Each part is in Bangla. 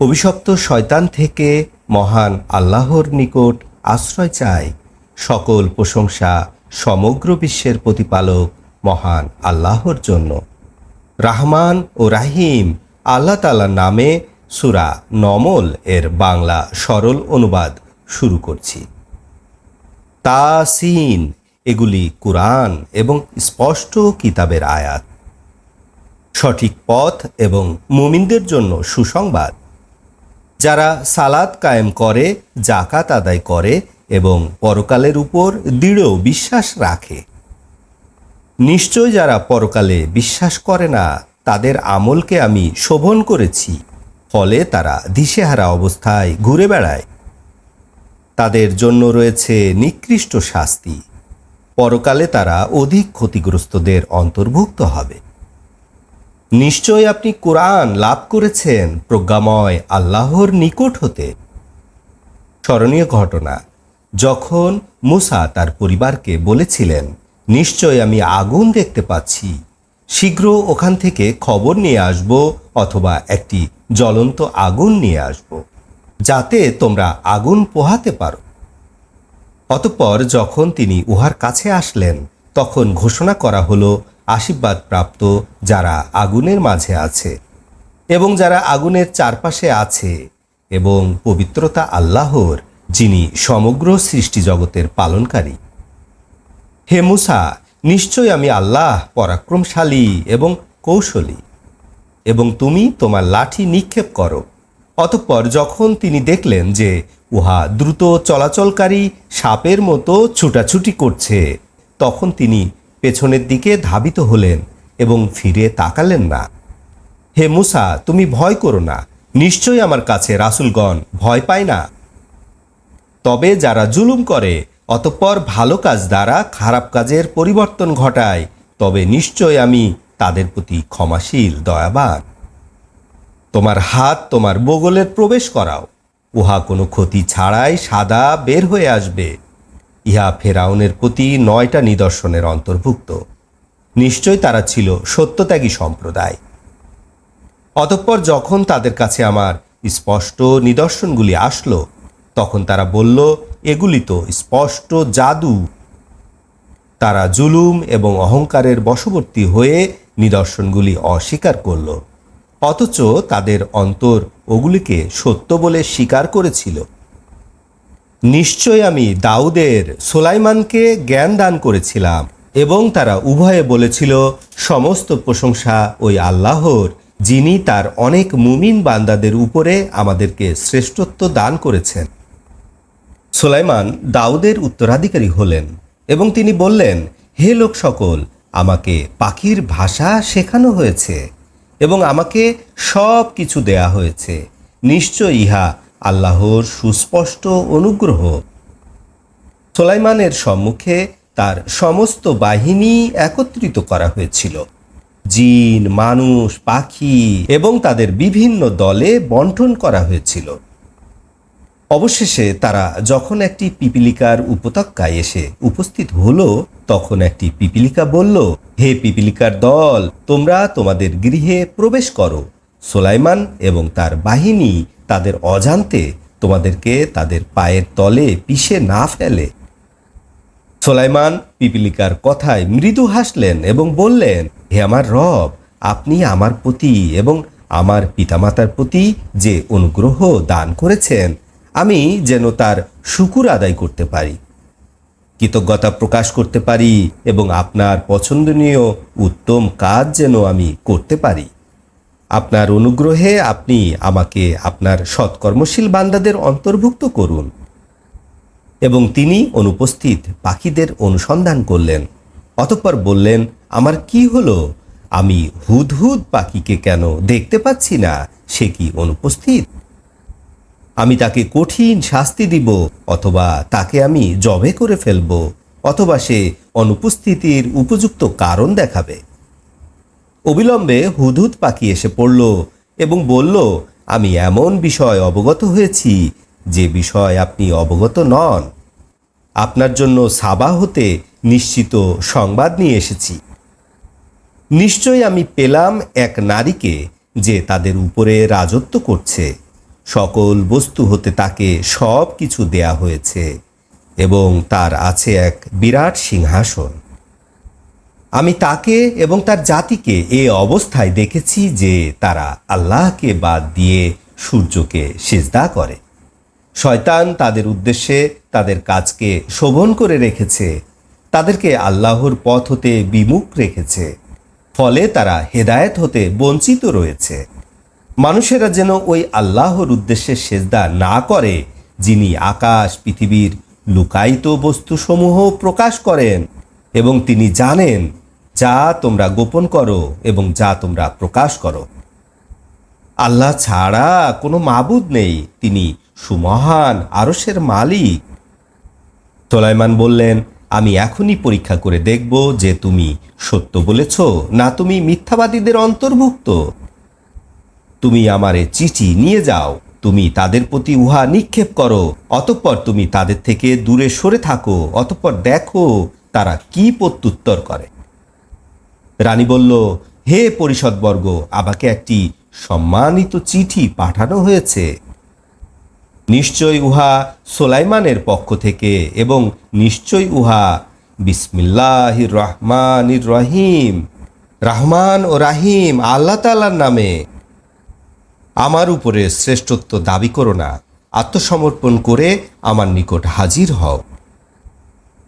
অভিশপ্ত শয়তান থেকে মহান আল্লাহর নিকট আশ্রয় চায় সকল প্রশংসা সমগ্র বিশ্বের প্রতিপালক মহান আল্লাহর জন্য। রাহমান ও রাহিম আল্লাহ তালার নামে সুরা নমল এর বাংলা সরল অনুবাদ শুরু করছি। তাসিন, এগুলি কুরআন এবং স্পষ্ট কিতাবের আয়াত। সঠিক পথ এবং মুমিনদের জন্য সুসংবাদ। যারা সালাদ কায়েম করে জাকাত আদায় করে এবং পরকালের উপর দৃঢ় বিশ্বাস রাখে। নিশ্চয় যারা পরকালে বিশ্বাস করে না, তাদের আমলকে আমি শোভন করেছি, ফলে তারা দিশেহারা অবস্থায় ঘুরে বেড়ায়। তাদের জন্য রয়েছে নিকৃষ্ট শাস্তি। পরকালে তারা অধিক ক্ষতিগ্রস্তদের অন্তর্ভুক্ত হবে। নিশ্চয় আপনি কোরআন লাভ করেছেন প্রজ্ঞাময় আল্লাহর নিকট হতে। স্মরণীয় ঘটনা, যখন মুসা তার পরিবারকে বলেছিলেন নিশ্চয় আমি আগুন দেখতে পাচ্ছি। শীঘ্র ওখান থেকে খবর নিয়ে আসব অথবা একটি জ্বলন্ত আগুন নিয়ে আসব, যাতে তোমরা আগুন পোহাতে পারো। অতঃপর যখন তিনি উহার কাছে আসলেন, তখন ঘোষণা করা হলো আশীর্বাদ প্রাপ্ত যারা আগুনের মাঝে আছে এবং যারা আগুনের চারপাশে আছে এবং পবিত্রতা আল্লাহর, যিনি সমগ্র সৃষ্টি জগতের পালনকারী। হে মুসা নিশ্চয় আমি আল্লাহ পরাক্রমশালী এবং কৌশলী এবং তুমি তোমার লাঠি নিক্ষেপ করো। অতঃপর যখন তিনি দেখলেন যে উহা দ্রুত চলাচলকারী সাপের মতো ছুটাছুটি করছে, তখন তিনি পেছনের দিকে ধাবিত হলেন এবং ফিরে তাকালেন না। হে মুসা, তুমি ভয় করো না। নিশ্চয়ই আমার কাছে রাসুলগণ ভয় পায় না। তবে যারা জুলুম করে, অতঃপর ভালো কাজ দ্বারা খারাপ কাজের পরিবর্তন ঘটায়, তবে নিশ্চয় আমি তাদের প্রতি ক্ষমাশীল, দয়াবান। তোমার হাত তোমার বগলের প্রবেশ করাও। উহা কোনো ক্ষতি ছাড়াই সাদা বের হয়ে আসবে। ইহা ফেরাউনের প্রতি নয়টা নিদর্শনের অন্তর্ভুক্ত। নিশ্চয় তারা ছিল সত্যত্যাগী সম্প্রদায়। অতঃপর যখন তাদের কাছে আমার স্পষ্ট নিদর্শনগুলি আসলো, তখন তারা বলল, এগুলি তো স্পষ্ট জাদু। তারা জুলুম এবং অহংকারের বশবর্তী হয়ে নিদর্শনগুলি অস্বীকার করল, অথচ তাদের অন্তর ওগুলিকে সত্য বলে স্বীকার করেছিল। নিশ্চয় আমি দাউদের সোলাইমানকে জ্ঞান দান করেছিলাম এবং তারা উভয়ে বলেছিল, সমস্ত প্রশংসা ওই আল্লাহর, যিনি তার অনেক মুমিন বান্দাদের উপরে আমাদেরকে শ্রেষ্ঠত্ব দান করেছেন। সোলাইমান দাউদের উত্তরাধিকারী হলেন এবং তিনি বললেন, হে লোক সকল, আমাকে পাখির ভাষা শেখানো হয়েছে এবং আমাকে সব কিছু দেয়া হয়েছে। নিশ্চয় ইহা আল্লাহর সুস্পষ্ট অনুগ্রহ। সোলাইমানের সম্মুখে তার সমস্ত বাহিনী একত্রিত করা হয়েছিল। জিন, মানুষ, পাখি এবং তাদের বিভিন্ন দলে বন্টন করা হয়েছিল। অবশেষে তারা যখন একটি পিপিলিকার উপত্যকায় এসে উপস্থিত হলো, তখন একটি পিপিলিকা বলল, হে পিপিলিকার দল, তোমরা তোমাদের গৃহে প্রবেশ করো। সোলাইমান এবং তার বাহিনী তাদের অজান্তে তোমাদেরকে তাদের পায়ের তলে পিষে না ফেলে। সোলাইমান পিপিলিকার কথায় মৃদু হাসলেন এবং বললেন, হে আমার রব, আপনি আমার প্রতি এবং আমার পিতামাতার প্রতি যে অনুগ্রহ দান করেছেন, আমি যেন তার শুকুর আদায় করতে পারি। কৃতজ্ঞতা প্রকাশ করতে পারি এবং আপনার পছন্দনীয় উত্তম কাজ যেন আমি করতে পারি। আপনার অনুগ্রহে আপনি আমাকে আপনার সৎকর্মশীল বান্দাদের অন্তর্ভুক্ত করুন। এবং তিনি অনুপস্থিত পাখিদের অনুসন্ধান করলেন। অতঃপর বললেন, আমার কি হলো? আমি হুদহুদ পাখিকে কেন দেখতে পাচ্ছি না? সে কি অনুপস্থিত? আমি তাকে কঠিন শাস্তি দিব, অথবা তাকে আমি জবে করে ফেলব, অথবা সে অনুপস্থিতির উপযুক্ত কারণ দেখাবে। অবিলম্বে হুদহুদ পাখি এসে পড়ল এবং বলল, আমি এমন বিষয় অবগত হয়েছি যে বিষয় আপনি অবগত নন। আপনার জন্য সাবা হতে নিশ্চিত সংবাদ নিয়ে এসেছি। নিশ্চয় আমি পেলাম এক নারীকে যে তাদের উপরে রাজত্ব করছে। সকল বস্তু হতে তাকে সব কিছু দেয়া হয়েছে এবং তার আছে এক বিরাট সিংহাসন। আমি তাকে এবং তার জাতিকে এ অবস্থায় দেখেছি যে তারা আল্লাহকে বাদ দিয়ে সূর্যকে সেজদা করে। শয়তান তাদের উদ্দেশ্যে তাদের কাজকে শোভন করে রেখেছে, তাদেরকে আল্লাহর পথ হতে বিমুখ রেখেছে, ফলে তারা হেদায়েত হতে বঞ্চিত রয়েছে। মানুষেরা যেন ওই আল্লাহর উদ্দেশ্যে সেজদা না করে, যিনি আকাশ, পৃথিবীর লুকায়িত বস্তুসমূহ প্রকাশ করেন এবং তিনি জানেন, যা তোমরা গোপন করো এবং যা তোমরা প্রকাশ করো। আল্লাহ ছাড়া কোনো মাবুদ নেই। তিনি সুমহান আরসের মালিক। তোলাইমান বললেন, আমি এখনই পরীক্ষা করে দেখব যে তুমি সত্য বলেছ না তুমি মিথ্যাবাদীদের অন্তর্ভুক্ত। তুমি আমারে চিঠি নিয়ে যাও। তুমি তাদের প্রতি উহা নিক্ষেপ করো। অতঃপর তুমি তাদের থেকে দূরে সরে থাকো। অতঃপর দেখো তারা কি প্রত্যুত্তর করে? রানী বলল, হে পরিষদবর্গ, আমাকে একটি সম্মানিত চিঠি পাঠানো হয়েছে। নিশ্চয় উহা সোলাইমানের পক্ষ থেকে এবং নিশ্চয় উহা বিসমিল্লাহির রহমানির রহিম, রহমান ও রাহিম, আল্লাহ তালার নামে। আমার উপরে শ্রেষ্ঠত্ব দাবি করো না, আত্মসমর্পণ করে আমার নিকট হাজির হও।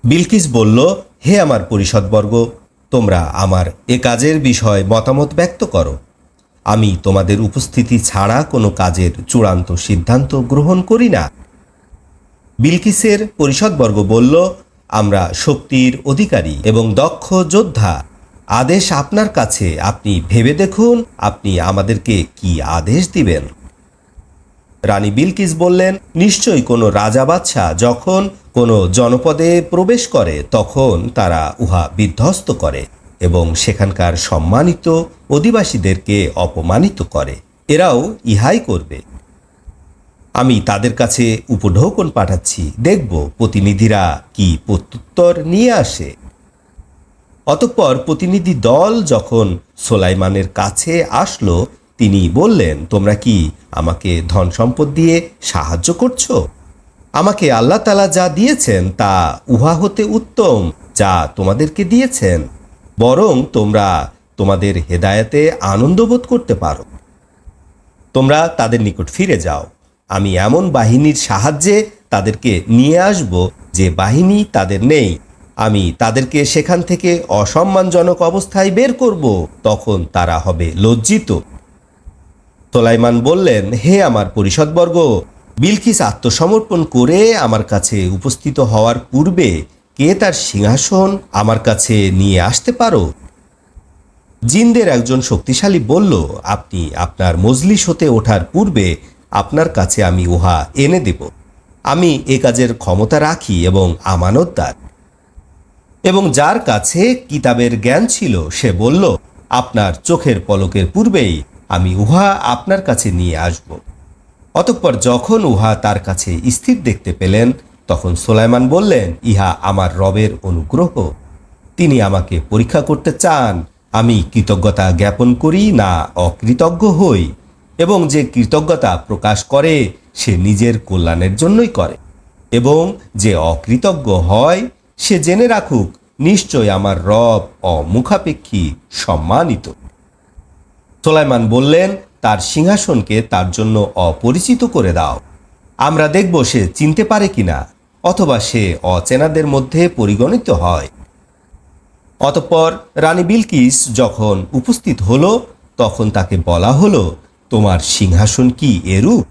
বিলকিস বলল, হে আমার পরিষদবর্গ, তোমরা আমার এ কাজের বিষয় মতামত ব্যক্ত করো। আমি তোমাদের উপস্থিতি ছাড়া কোনো কাজের চূড়ান্ত সিদ্ধান্ত গ্রহণ করি না। বিলকিসের পরিষদবর্গ বলল, আমরা শক্তির অধিকারী এবং দক্ষ যোদ্ধা। আদেশ আপনার কাছে। আপনি ভেবে দেখুন, আপনি আমাদেরকে কি আদেশ দিবেন? রানী বিলকিস বললেন, নিশ্চয়ই কোনো রাজা বাদশাহ যখন কোনো জনপদে প্রবেশ করে, তখন তারা উহা বিধ্বস্ত করে এবং সেখানকার সম্মানিত অধিবাসীদেরকে অপমানিত করে। এরাও ইহাই করবে। আমি তাদের কাছে উপঢৌকন পাঠাচ্ছি। দেখব প্রতিনিধিরা কি প্রত্যুত্তর নিয়ে আসে। অতঃপর প্রতিনিধি দল যখন সোলাইমানের কাছে আসলো তিনি বললেন, তোমরা কি আমাকে ধন সম্পদ দিয়ে সাহায্য করছ? আমাকে আল্লাহ তালা যা দিয়েছেন তা উহা হতে উত্তম যা তোমাদেরকে দিয়েছেন। বরং তোমরা তোমাদের হেদায়েতে আনন্দ বোধ করতে পারো। তোমরা তাদের নিকট ফিরে যাও। আমি এমন বাহিনীর সাহায্যে তাদেরকে নিয়ে আসব যে বাহিনী তাদের নেই। আমি তাদেরকে সেখান থেকে অসম্মানজনক অবস্থায় বের করব, তখন তারা হবে লজ্জিত। তোলাইমান বললেন, হে আমার পরিষদবর্গ, বিলকিস আত্মসমর্পণ করে আমার কাছে উপস্থিত হওয়ার পূর্বে কে তার সিংহাসন আমার কাছে নিয়ে আসতে পারো? জিনদের একজন শক্তিশালী বলল, আপনি আপনার মজলিস হতে ওঠার পূর্বে আপনার কাছে আমি উহা এনে দেব। আমি এ কাজের ক্ষমতা রাখি এবং আমানতদার এবং যার কাছে কিতাবের জ্ঞান ছিল, সে বলল, আপনার চোখের পলকের পূর্বেই আমি উহা আপনার কাছে নিয়ে আসব। অতঃপর যখন উহা তার কাছে স্থির দেখতে পেলেন, তখন সোলাইমান বললেন, ইহা আমার রবের অনুগ্রহ। তিনি আমাকে পরীক্ষা করতে চান, আমি কৃতজ্ঞতা জ্ঞাপন করি না অকৃতজ্ঞ হই, এবং যে কৃতজ্ঞতা প্রকাশ করে, সে নিজের কল্যাণের জন্যই করে। এবং যে অকৃতজ্ঞ হয়, সে জেনে রাখুক, নিশ্চয় আমার রব অমুখাপেক্ষী সম্মানিত। সোলাইমান বললেন, তার সিংহাসনকে তার জন্য অপরিচিত করে দাও। আমরা দেখব সে চিনতে পারে কিনা, অথবা সে অচেনাদের মধ্যে পরিগণিত হয়। অতঃপর রানী বিলকিস যখন উপস্থিত হলো, তখন তাকে বলা হলো, তোমার সিংহাসন কি এরূপ?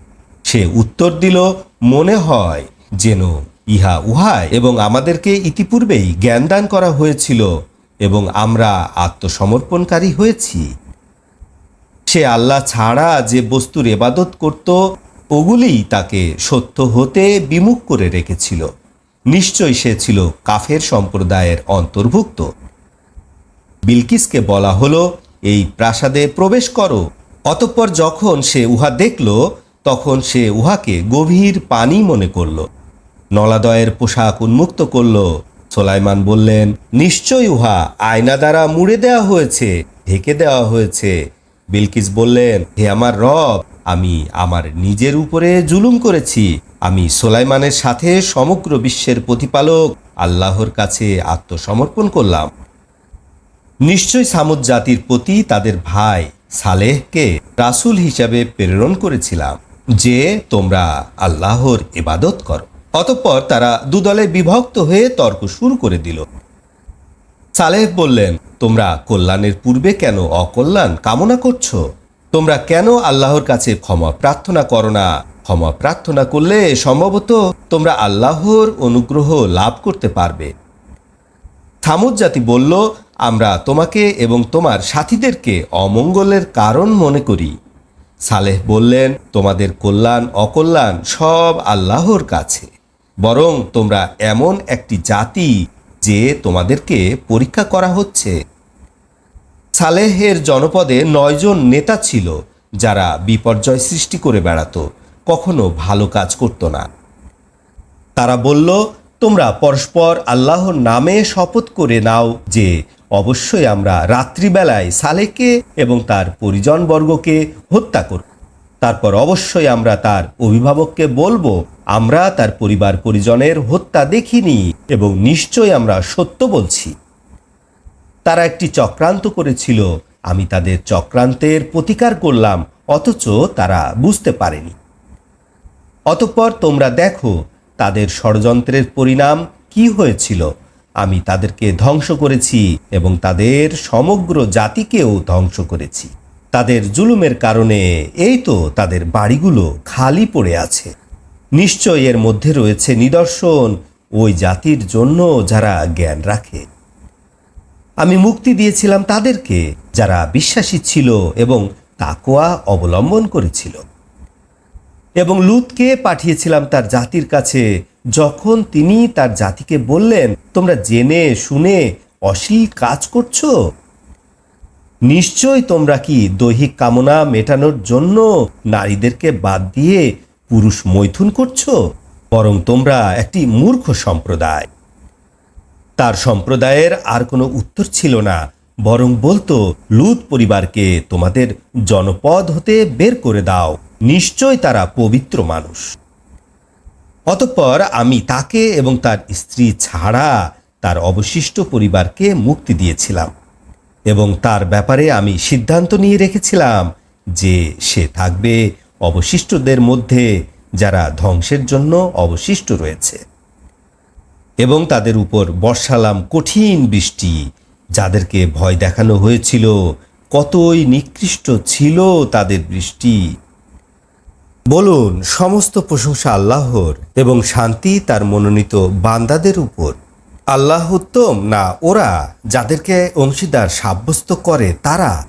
সে উত্তর দিল, মনে হয় যেন ইহা উহায় এবং আমাদেরকে ইতিপূর্বেই জ্ঞানদান করা হয়েছিল এবং আমরা আত্মসমর্পণকারী হয়েছি। সে আল্লাহ ছাড়া যে বস্তুর এবাদত করত, ওগুলিই তাকে সত্য হতে বিমুখ করে রেখেছিল। নিশ্চয় সে ছিল কাফের সম্প্রদায়ের অন্তর্ভুক্ত। বিলকিসকে বলা হলো, এই প্রাসাদে প্রবেশ করো। অতঃপর যখন সে উহা দেখল, তখন সে উহাকে গভীর পানি মনে করল। নলাদয়ের পোশাক উন্মুক্ত করল। সোলাইমান বললেন নিশ্চয় উহা আয়না দ্বারা মুড়ে দেওয়া হয়েছে, ঢেকে দেওয়া হয়েছে। বিলকিস বললেন, হে আমার রব, আমি আমার নিজের উপরে জুলুম করেছি। আমি সোলাইমানের সাথে সমগ্র বিশ্বের প্রতিপালক আল্লাহর কাছে আত্মসমর্পণ করলাম। নিশ্চয় সামুদ জাতির প্রতি তাদের ভাই সালেহকে রাসুল হিসাবে প্রেরণ করেছিলাম, যে তোমরা আল্লাহর ইবাদত করো। অতঃপর তারা দুদলে বিভক্ত হয়ে তর্ক শুরু করে দিল। সালেহ বললেন, তোমরা কল্যাণের পূর্বে কেন অকল্যাণ কামনা করছ? তোমরা কেন আল্লাহর কাছে ক্ষমা প্রার্থনা করো না? ক্ষমা প্রার্থনা করলে সম্ভবত তোমরা আল্লাহর অনুগ্রহ লাভ করতে পারবে। থামুদ জাতি বলল, আমরা তোমাকে এবং তোমার সাথীদেরকে অমঙ্গলের কারণ মনে করি। সালেহ বললেন, তোমাদের কল্যাণ, অকল্যাণ সব আল্লাহর কাছে। বরং তোমরা এমন একটি জাতি যে তোমাদেরকে পরীক্ষা করা হচ্ছে। সালেহের জনপদে নয়জন নেতা ছিল যারা বিপর্যয় সৃষ্টি করে বেড়াতো, কখনো ভালো কাজ করতো না। তারা বলল, তোমরা পরস্পর আল্লাহর নামে শপথ করে নাও যে অবশ্যই আমরা রাত্রিবেলায় সালেকে এবং তার পরিজনবর্গকে হত্যা করব। তারপর অবশ্যই আমরা তার অভিভাবককে বলব, আমরা তার পরিবার পরিজনের হত্যা দেখিনি এবং নিশ্চয় আমরা সত্য বলছি। তারা একটি চক্রান্ত করেছিল, আমি তাদের চক্রান্তের প্রতিকার করলাম, অথচ তারা বুঝতে পারেনি। অতঃপর তোমরা দেখো, তাদের ষড়যন্ত্রের পরিণাম কি হয়েছিল। আমি তাদেরকে ধ্বংস করেছি এবং তাদের সমগ্র জাতিকেও ধ্বংস করেছি। তাদের জুলুমের কারণে এই তো তাদের বাড়িগুলো খালি পড়ে আছে। নিশ্চয় এর মধ্যে রয়েছে নিদর্শন ওই জাতির জন্য যারা জ্ঞান রাখে। আমি মুক্তি দিয়েছিলাম তাদেরকে যারা বিশ্বাসী ছিল এবং তাকোয়া অবলম্বন করেছিল। এবং লুতকে পাঠিয়েছিলাম তার জাতির কাছে যখন তিনি তার জাতিকে বললেন, তোমরা জেনে, শুনে অশ্লীল কাজ করছ? নিশ্চয় তোমরা কি দৈহিক কামনা মেটানোর জন্য নারীদেরকে বাদ দিয়ে পুরুষ মৈথুন করছ? বরং তোমরা একটি মূর্খ সম্প্রদায়। তার সম্প্রদায়ের আর কোনো উত্তর ছিল না, বরং বলতো, লুত পরিবারকে তোমাদের জনপদ হতে বের করে দাও, নিশ্চয় তারা পবিত্র মানুষ। অতঃপর আমি তাকে এবং তার স্ত্রী ছাড়া তার অবশিষ্ট পরিবারকে মুক্তি দিয়েছিলাম। এবং তার ব্যাপারে আমি সিদ্ধান্ত নিয়ে রেখেছিলাম যে সে থাকবে অবশিষ্টদের মধ্যে যারা ধ্বংসের জন্য অবশিষ্ট রয়েছে। এবং তাদের উপর বর্ষালাম কঠিন বৃষ্টি, যাদেরকে ভয় দেখানো হয়েছিল, কতই নিকৃষ্ট ছিল তাদের বৃষ্টি। বলুন, সমস্ত প্রশংসা আল্লাহর এবং শান্তি তার মনোনীত বান্দাদের উপর। আল্লাহ উত্তম? না, ওরা যাদেরকে অংশীদার সাব্যস্ত করে তারা।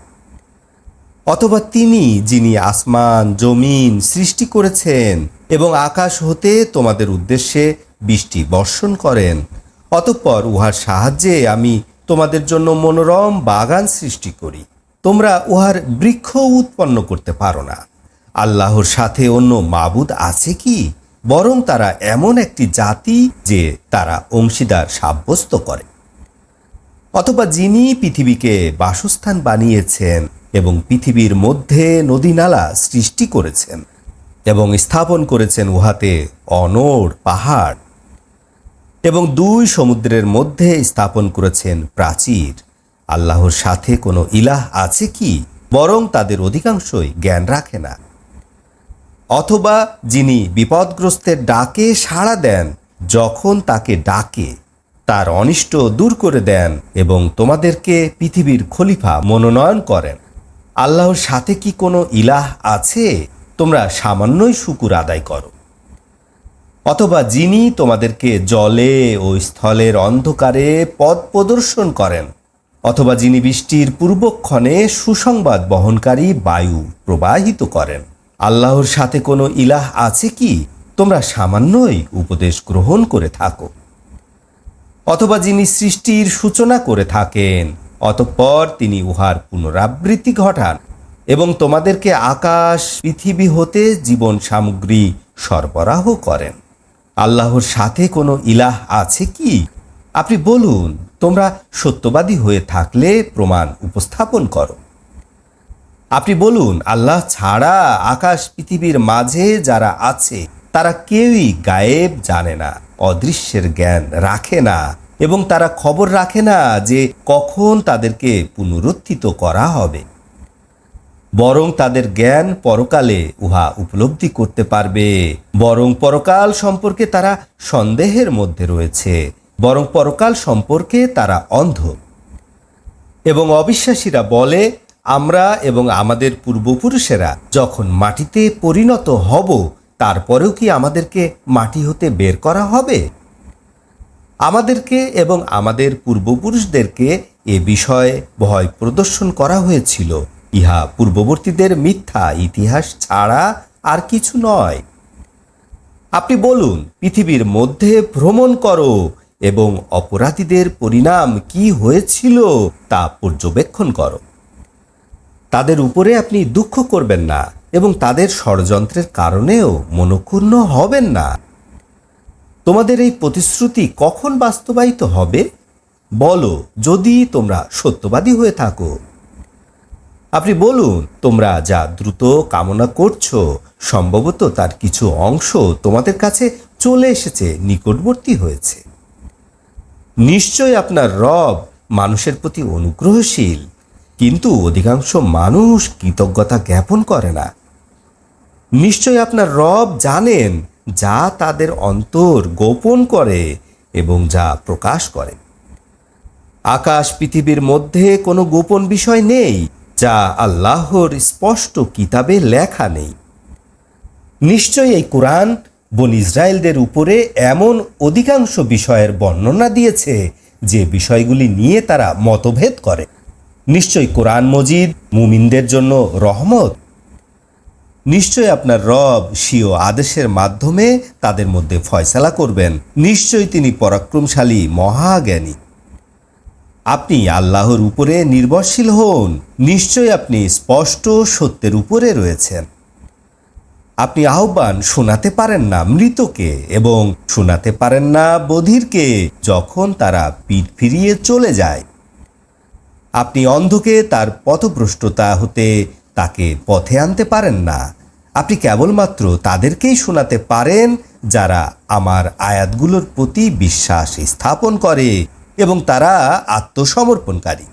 অথবা তিনি যিনি আসমান, জমিন সৃষ্টি করেছেন এবং আকাশ হতে তোমাদের উদ্দেশ্যে বৃষ্টি বর্ষণ করেন, অতঃপর উহার সাহায্যে আমি তোমাদের জন্য মনোরম বাগান সৃষ্টি করি। তোমরা উহার বৃক্ষ উৎপন্ন করতে পারো না। আল্লাহর সাথে অন্য মাবুদ আছে কি? বরং তারা এমন একটি জাতি যে তারা অংশীদার সাব্যস্ত করে। অথবা যিনি পৃথিবীকে বাসস্থান বানিয়েছেন এবং পৃথিবীর মধ্যে নদীনালা সৃষ্টি করেছেন এবং স্থাপন করেছেন উহাতে অনড় পাহাড় এবং দুই সমুদ্রের মধ্যে স্থাপন করেছেন প্রাচীর। আল্লাহর সাথে কোনো ইলাহ আছে কি? বরং তাদের অধিকাংশই জ্ঞান রাখে না। অথবা যিনি বিপদগ্রস্তের ডাকে সাড়া দেন, যখন তাকে ডাকে, তার অনিষ্ট দূর করে দেন এবং তোমাদেরকে পৃথিবীর খলিফা মনোনয়ন করেন। আল্লাহর সাথে কি কোনো ইলাহ আছে? তোমরা সামান্যই শুকুর আদায় করো। অথবা যিনি তোমাদেরকে জলে ও স্থলের অন্ধকারে পথ প্রদর্শন করেন, অথবা যিনি বৃষ্টির পূর্বক্ষণে সুসংবাদ বহনকারী বায়ু প্রবাহিত করেন। আল্লাহর সাথে কোনো ইলাহ আছে কি? তোমরা সামান্যই উপদেশ গ্রহণ করে থাকো। অথবা যিনি সৃষ্টির সূচনা করে থাকেন, অতঃপর তিনি উহার পুনরাবৃত্তি ঘটান এবং তোমাদেরকে আকাশ, পৃথিবী হতে জীবন সামগ্রী সরবরাহ করেন। আল্লাহর সাথে কোনো ইলাহ আছে কি? আপনি বলুন, তোমরা সত্যবাদী হয়ে থাকলে প্রমাণ উপস্থাপন করো। আপনি বলুন, আল্লাহ ছাড়া আকাশ পৃথিবীর মাঝে যারা আছে, তারা কেউই গায়েব জানে না, অদৃশ্যের জ্ঞান রাখে না এবং তারা খবর রাখে না যে কখন তাদেরকে পুনরুত্থিত করা হবে। বরং তাদের জ্ঞান পরকালে উহা উপলব্ধি করতে পারবে। বরং পরকাল সম্পর্কে তারা সন্দেহের মধ্যে রয়েছে। বরং পরকাল সম্পর্কে তারা অন্ধ। এবং অবিশ্বাসীরা বলে আমরা এবং আমাদের পূর্বপুরুষেরা যখন মাটিতে পরিণত হব, তারপরেও কি আমাদেরকে মাটি হতে বের করা হবে? আমাদেরকে এবং আমাদের পূর্বপুরুষদেরকে এ বিষয়ে ভয় প্রদর্শন করা হয়েছিল। ইহা পূর্ববর্তীদের মিথ্যা ইতিহাস ছাড়া আর কিছু নয়। আপনি বলুন, পৃথিবীর মধ্যে ভ্রমণ করো এবং অপরাধীদের পরিণাম কি হয়েছিল তা পর্যবেক্ষণ করো। তাদের উপরে আপনি দুঃখ করবেন না এবং তাদের ষড়যন্ত্রের কারণেও মনক্ষুণ্ণ হবেন না। তোমাদের এই প্রতিশ্রুতি কখন বাস্তবায়িত হবে? বলো, যদি তোমরা সত্যবাদী হয়ে থাকো। আপনি বলুন, তোমরা যা দ্রুত কামনা করছ, সম্ভবত তার কিছু অংশ তোমাদের কাছে চলে এসেছে, নিকটবর্তী হয়েছে। নিশ্চয় আপনার রব মানুষের প্রতি অনুগ্রহশীল। কিন্তু অধিকাংশ মানুষ কৃতজ্ঞতা জ্ঞাপন করে না। নিশ্চয় আপনার রব জানেন যা তাদের অন্তর গোপন করে এবং যা প্রকাশ করে। আকাশ পৃথিবীর মধ্যে কোনো গোপন বিষয় নেই, যা আল্লাহর স্পষ্ট কিতাবে লেখা নেই। নিশ্চয়ই এই কোরআন বন ইসরায়েলদের উপরে এমন অধিকাংশ বিষয়ের বর্ণনা দিয়েছে যে বিষয়গুলি নিয়ে তারা মতভেদ করে। নিশ্চয় কোরআন মজিদ, মুমিনদের জন্য রহমত? নিশ্চয় আপনার রব স্বীয় আদেশের মাধ্যমে তাদের মধ্যে ফয়সালা করবেন। নিশ্চয় তিনি পরাক্রমশালী, মহাজ্ঞানী। আপনি আল্লাহর উপরে নির্ভরশীল হন। নিশ্চয় আপনি স্পষ্ট সত্যের উপরে রয়েছেন। আপনি আহ্বান শোনাতে পারেন না মৃতকে এবং শোনাতে পারেন না বধিরকে যখন তারা পিঠ ফিরিয়ে চলে যায়। আপনি অন্ধকে তার পথভ্রষ্টতা হতে তাকে পথে আনতে পারেন না। আপনি কেবলমাত্র তাদেরকেই শোনাতে পারেন যারা আমার আয়াতগুলোর প্রতি বিশ্বাস স্থাপন করে এবং তারা আত্মসমর্পণকারী।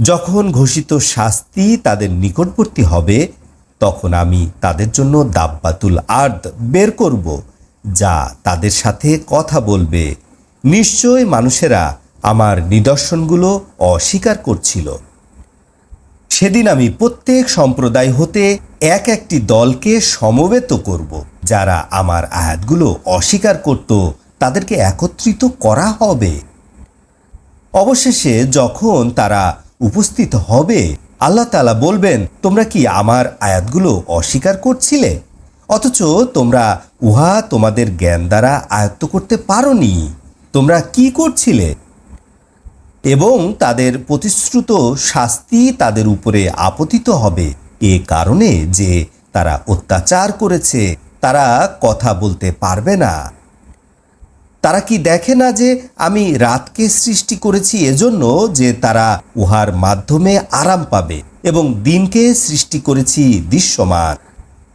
যখন ঘোষিত শাস্তি তাদের নিকটবর্তী হবে, তখন আমি তাদের জন্য দাব্বাতুল আর্দ বের করব, যা তাদের সাথে কথা বলবে। নিশ্চয় মানুষেরা আমার নিদর্শনগুলো অস্বীকার করছিল। সেদিন আমি প্রত্যেক সম্প্রদায় হতে এক একটি দলকে সমবেত করব, যারা আমার আয়াতগুলো অস্বীকার করত, তাদেরকে একত্রিত করা হবে। অবশেষে যখন তারা উপস্থিত হবে, আল্লাহ তালা বলবেন, তোমরা কি আমার আয়াতগুলো অস্বীকার করছিলে? অথচ তোমরা উহা তোমাদের জ্ঞান দ্বারা আয়ত্ত করতে পারোনি। তোমরা কি করছিলে? এবং তাদের প্রতিশ্রুত শাস্তি তাদের উপরে আপতিত হবে। এ কারণে যে তারা অত্যাচার করেছে, তারা কথা বলতে পারবে না। তারা কি দেখে না যে আমি রাতকে সৃষ্টি করেছি এজন্য যে তারা উহার মাধ্যমে আরাম পাবে এবং দিনকে সৃষ্টি করেছি দৃশ্যমান?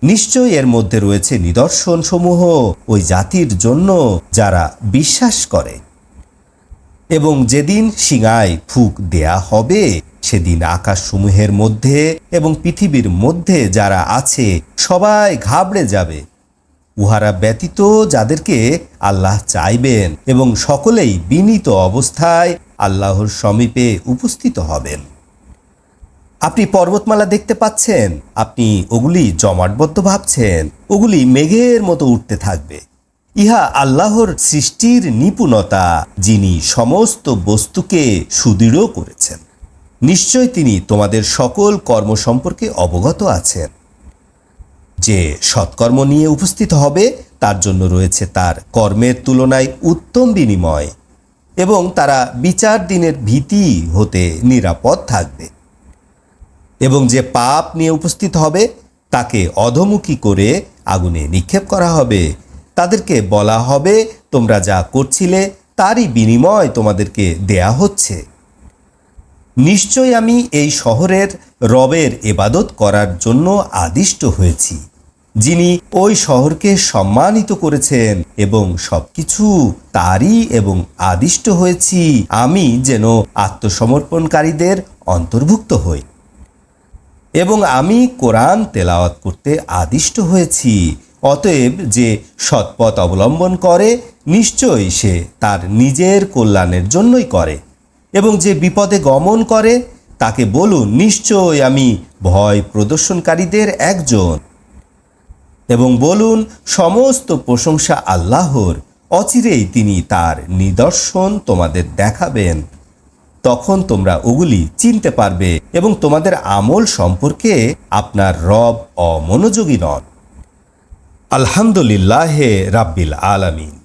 নিশ্চয় এর মধ্যে রয়েছে নিদর্শন সমূহ ওই জাতির জন্য যারা বিশ্বাস করে। এবং যেদিন শিঙায় ফুক দেয়া হবে, সেদিন আকাশসমূহের মধ্যে এবং পৃথিবীর মধ্যে যারা আছে, সবাই ঘাবড়ে যাবে। উহারা ব্যতীত যাদেরকে আল্লাহ চাইবেন এবং সকলেই বিনীত অবস্থায় আল্লাহর সমীপে উপস্থিত হবেন। আপনি পর্বতমালা দেখতে পাচ্ছেন, আপনি ওগুলি জমাটবদ্ধ ভাবছেন, ওগুলি মেঘের মতো উঠতে থাকবে। ইহা আল্লাহর সৃষ্টির নিপুণতা, যিনি সমস্ত বস্তুকে সুদৃঢ় করেছেন। নিশ্চয় তিনি তোমাদের সকল কর্ম সম্পর্কে অবগত আছেন। যে সৎকর্ম নিয়ে উপস্থিত হবে, তার জন্য রয়েছে তার কর্মের তুলনায় উত্তম বিনিময় এবং তারা বিচার দিনের ভীতি হতে নিরাপদ থাকবে। এবং যে পাপ নিয়ে উপস্থিত হবে, তাকে অধমুখী করে আগুনে নিক্ষেপ করা হবে। তাদেরকে বলা হবে, তোমরা যা করছিলে তারই বিনিময় তোমাদেরকে দেয়া হচ্ছে। নিশ্চয় আমি এই শহরের রবের এবাদত করার জন্য আদিষ্ট হয়েছি, যিনি ওই শহরকে সম্মানিত করেছেন এবং সবকিছু তারই এবং আদিষ্ট হয়েছি, আমি যেন আত্মসমর্পণকারীদের অন্তর্ভুক্ত হই। এবং আমি কোরআন তেলাওয়াত করতে আদিষ্ট হয়েছি অতএব যে সৎপথ অবলম্বন করে, নিশ্চয়ই সে তার নিজের কল্যাণের জন্যই করে। এবং যে বিপদে গমন করে, তাকে বলুন, নিশ্চয় আমি ভয় প্রদর্শনকারীদের একজন। এবং বলুন, সমস্ত প্রশংসা আল্লাহর, অচিরেই তিনি তার নিদর্শন তোমাদের দেখাবেন। তখন তোমরা ওগুলি চিনতে পারবে এবং তোমাদের আমল সম্পর্কে আপনার রব অমনোযোগী নন। আলহামদুলিল্লাহ রাব্বিল আলামিন।